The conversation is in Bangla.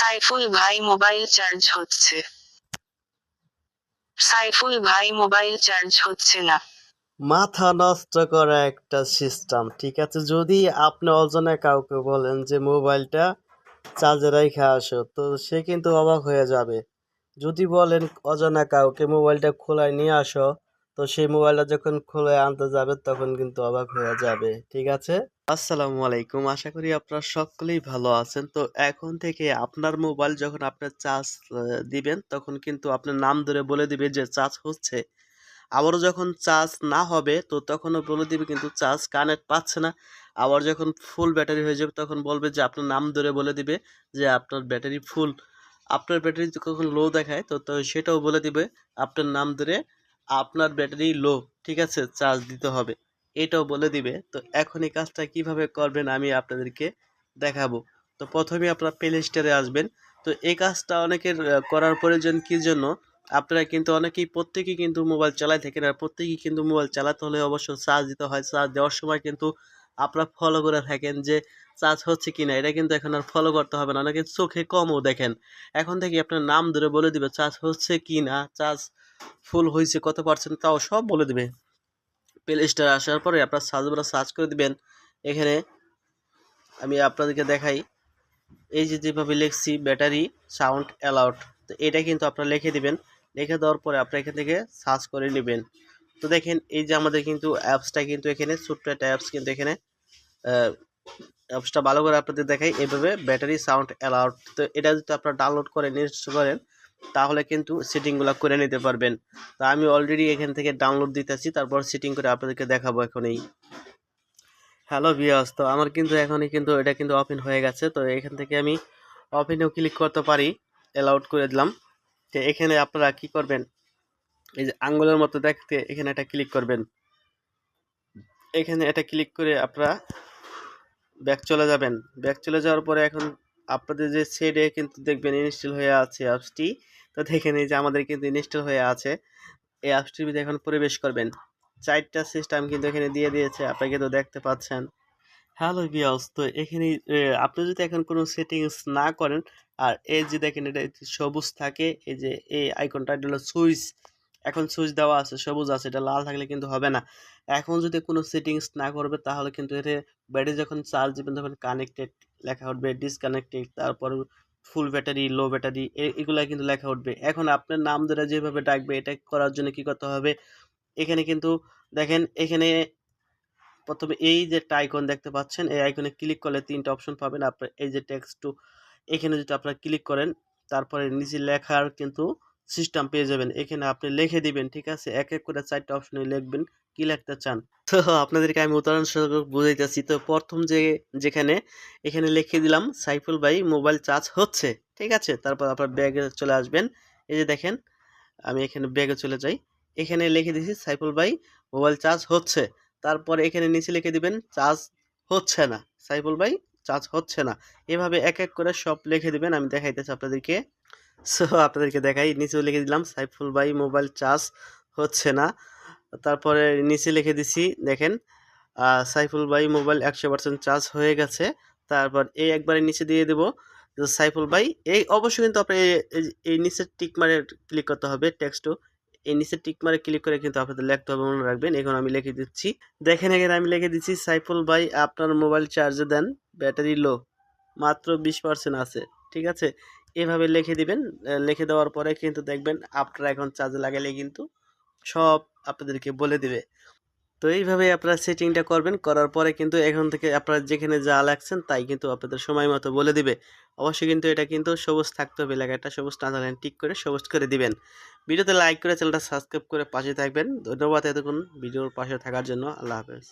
সাইফুল ভাই মোবাইল চার্জ হচ্ছে। সাইফুল ভাই মোবাইল চার্জ হচ্ছে না। মাথা নষ্ট করা একটা সিস্টেম ঠিক আছে? যদি আপনি অজানা কাউকে বলেন যে মোবাইলটা চার্জে রেখে আসো, তো সে কিন্তু অবাক হয়ে যাবে। যদি বলেন অজানা কাউকে মোবাইলটা খোলায় নিয়ে আসো তো সেই মোবাইলটা যখন খুলে আনতে যাবে, তখন কিন্তু অবাক হয়ে যাবে, ঠিক আছে? আসসালামু আলাইকুম। আশা করি আপনারা সকলেই ভালো আছেন। তো এখন থেকে আপনার মোবাইল যখন আপনার চার্জ দিবেন, তখন কিন্তু আপনার নাম ধরে বলে দিবে যে চার্জ হচ্ছে। আবারও যখন চার্জ না হবে, তো তখনও বলে দিবে কিন্তু চার্জ কানেক্ট পাচ্ছে না। আবার যখন ফুল ব্যাটারি হয়ে যাবে, তখন বলবে যে আপনার নাম ধরে বলে দিবে যে আপনার ব্যাটারি ফুল। আপনার ব্যাটারি যখন লো দেখায় তো সেটাও বলে দিবে, আপনার নাম ধরে আপনার ব্যাটারি লো, ঠিক আছে? চার্জ দিতে হবে। এটাও বলে দিবে। তো এখন এই কাজটা কীভাবে করবেন আমি আপনাদেরকে দেখাবো। তো প্রথমে আপনারা প্লে স্টোরে আসবেন। তো এই কাজটা অনেকের করার প্রয়োজন কি জন্য? আপনারা কিন্তু অনেকেই, প্রত্যেকেই কিন্তু মোবাইল চালায় থাকেন আর প্রত্যেকেই কিন্তু মোবাইল চালাতে হলে অবশ্য চার্জ দিতে হয়। চার্জ দেওয়ার সময় কিন্তু আপনারা ফলো করে থাকেন যে চার্জ হচ্ছে কিনা। এটা কিন্তু এখন আর ফলো করতে হবে না। অনেকে চোখে কমও দেখেন। এখন থেকে আপনার নাম ধরে বলে দিবে, চার্জ হচ্ছে কি না চার্জ ফুল হয়েছে, কত পার্সেন্ট তাও সব বলে দিবে। প্লে স্টোরে আসার পরে আপনার সার্চ বারে সার্চ করে দিবেন। এখানে আমি আপনাদেরকে দেখাই। এই যে যেভাবে লিখছি ব্যাটারি সাউন্ড অ্যালাউড তো এটা কিন্তু আপনারা লিখে দিবেন। লিখে দেওয়ার পরে আপনারা এখান থেকে সার্চ করে নেবেন। তো দেখেন, এই যে আমাদের কিন্তু অ্যাপসটা কিন্তু এখানে, ছোট্ট একটা অ্যাপস কিন্তু এখানে অ্যাপসটা ভালো করে আপনাদের দেখাই। এভাবে ব্যাটারি সাউন্ড অ্যালাউড তো এটা যদি আপনারা ডাউনলোড করে ইনস্টল করেন তাহলে কিন্তু সেটিংগুলো করে নিতে পারবেন। তো আমি অলরেডি এখান থেকে ডাউনলোড দিতেছি, তারপর সেটিং করে আপনাদেরকে দেখাবো এখনই হ্যালো ভিয়াস তো আমার কিন্তু এখনই কিন্তু এটা কিন্তু ওপেন হয়ে গেছে, তো এখান থেকে আমি ওপেনেও ক্লিক করতে পারি অ্যালাউড করে দিলাম। তো এখানে আপনারা কি করবেন? এই যে আঙ্গুলের মতো দেখতে এখানে এটা ক্লিক করবেন। এখানে এটা ক্লিক করে আপনারা ব্যাক চলে যাবেন। ব্যাক চলে যাওয়ার পরে এখন আপনাদের যে সেডে কিন্তু দেখবেন ইনস্টল হয়ে আছে অ্যাপসটি তো দেখেন এই যে আমাদের কিন্তু ইনস্টল হয়ে আছে। এই অ্যাপসটির ভিতরে এখন প্রবেশ করবেন। চারটা সিস্টেম কিন্তু এখানে দিয়ে দিয়েছে আপনাকে তো দেখতে পাচ্ছেন। হ্যালো বিয়াস তো এখানে আপনি যদি এখন কোনো সেটিংস না করেন, আর এই যে দেখেন এটা সবুজ থাকে, এই যে এই আইকনটা এটা হলো সুইচ এখন সুইচ দেওয়া আছে, সবুজ আছে, এটা লাল থাকলে কিন্তু হবে না। এখন যদি কোনো সেটিংস না করবে, তাহলে কিন্তু এটা ব্যাটারি যখন চার্জ দিবেন, তখন কানেক্টেড লেখা উঠবে ডিসকানেক্টেড তারপর ফুল ব্যাটারি লো ব্যাটারি এগুলা কিন্তু লেখা উঠবে। এখন আপনার নাম ধরে যেভাবে ডাকবে, এটা করার জন্য কি করতে হবে? এখানে কিন্তু দেখেন, এখানে প্রথমে এই যে আইকন দেখতে পাচ্ছেন, এই আইকনে ক্লিক করলে তিনটা অপশন পাবেন। আপনার এই যে টেক্সট টু এখানে যদি আপনারা ক্লিক করেন, তারপরে নিচে লেখার কিন্তু সিস্টেম পেয়ে যাবেন। এখানে আপনি লিখে দিবেন, ঠিক আছে? এক এক করে চারটা অপশনে লিখবেন। কি লিখতে চান? তো আপনাদেরকে আমি উদাহরণ স্বরূপ বুঝাইতেছি। তো প্রথম যে, যেখানে, এখানে লিখে দিলাম, সাইফুল ভাই, মোবাইল চার্জ হচ্ছে। ঠিক আছে? তারপর আপনার ব্যাগে চলে আসবেন। এই যে দেখেন, আমি এখানে ব্যাগে চলে যাই। এখানে লিখে দিছি, সাইফুল ভাই, মোবাইল চার্জ হচ্ছে। তারপর এখানে নিচে লিখে দিবেন, চার্জ হচ্ছে না। সাইফুল ভাই, চার্জ হচ্ছে না। এভাবে এক এক করে সব লিখে দিবেন, আমি দেখাইতেছি আপনাদেরকে। সো, আপনাদেরকে দেখাই, নিচেও লিখে দিলাম, সাইফুল ভাই, মোবাইল চার্জ হচ্ছে না। তারপরে নিচে লিখে দিছি, দেখেন সাইফুল ভাই মোবাইল একশো পার্সেন্ট চার্জ হয়ে গেছে, তারপর এই একবারে নিচে দিয়ে দেবো সাইফুল ভাই, এই অবশ্যই কিন্তু আপনি এই- এই- এই নিচের টিক মারে ক্লিক করতে হবে টেক্সটও এই নিচে টিক মারে ক্লিক করে কিন্তু আপনাদের লিখতে হবে, মনে রাখবেন, এখন আমি লিখে দিচ্ছি, দেখেন, এখানে আমি লিখে দিচ্ছি, সাইফুল ভাই আপনার মোবাইল চার্জে দেন ব্যাটারি লো মাত্র বিশ পার্সেন্ট আছে, ঠিক আছে, এভাবে লিখে দিবেন লিখে দেওয়ার পরে কিন্তু দেখবেন, আপনারা এখন চার্জে লাগালে কিন্তু সব আপনাদেরকে বলে দিবে। তো এইভাবে আপনারা সেটিংটা করবেন। করার পরে কিন্তু এখন থেকে আপনারা যেখানে যা লাগছেন তাই কিন্তু আপনাদের সময় মতো বলে দিবে। অবশ্যই কিন্তু এটা কিন্তু সবুজ থাকতে হবে, এলাকাটা সবুজ না থাকলে টিক করে সবুজ করে দিবেন। ভিডিওতে লাইক করে চ্যানেলটা সাবস্ক্রাইব করে পাশে থাকবেন। ধন্যবাদ এতক্ষণ ভিডিওর পাশে থাকার জন্য। আল্লাহ হাফেজ।